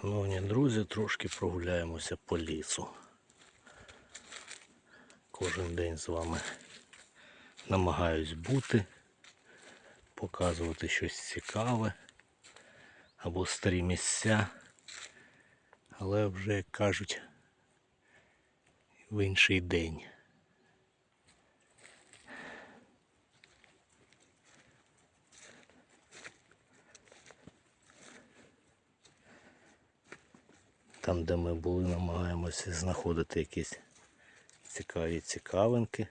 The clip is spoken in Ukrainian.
Шановні друзі, трошки прогуляємося по лісу. Кожен день з вами намагаюсь бути, показувати щось цікаве або старі місця. Але вже, як кажуть, в інший день. Там, де ми були, намагаємося знаходити якісь цікаві цікавинки.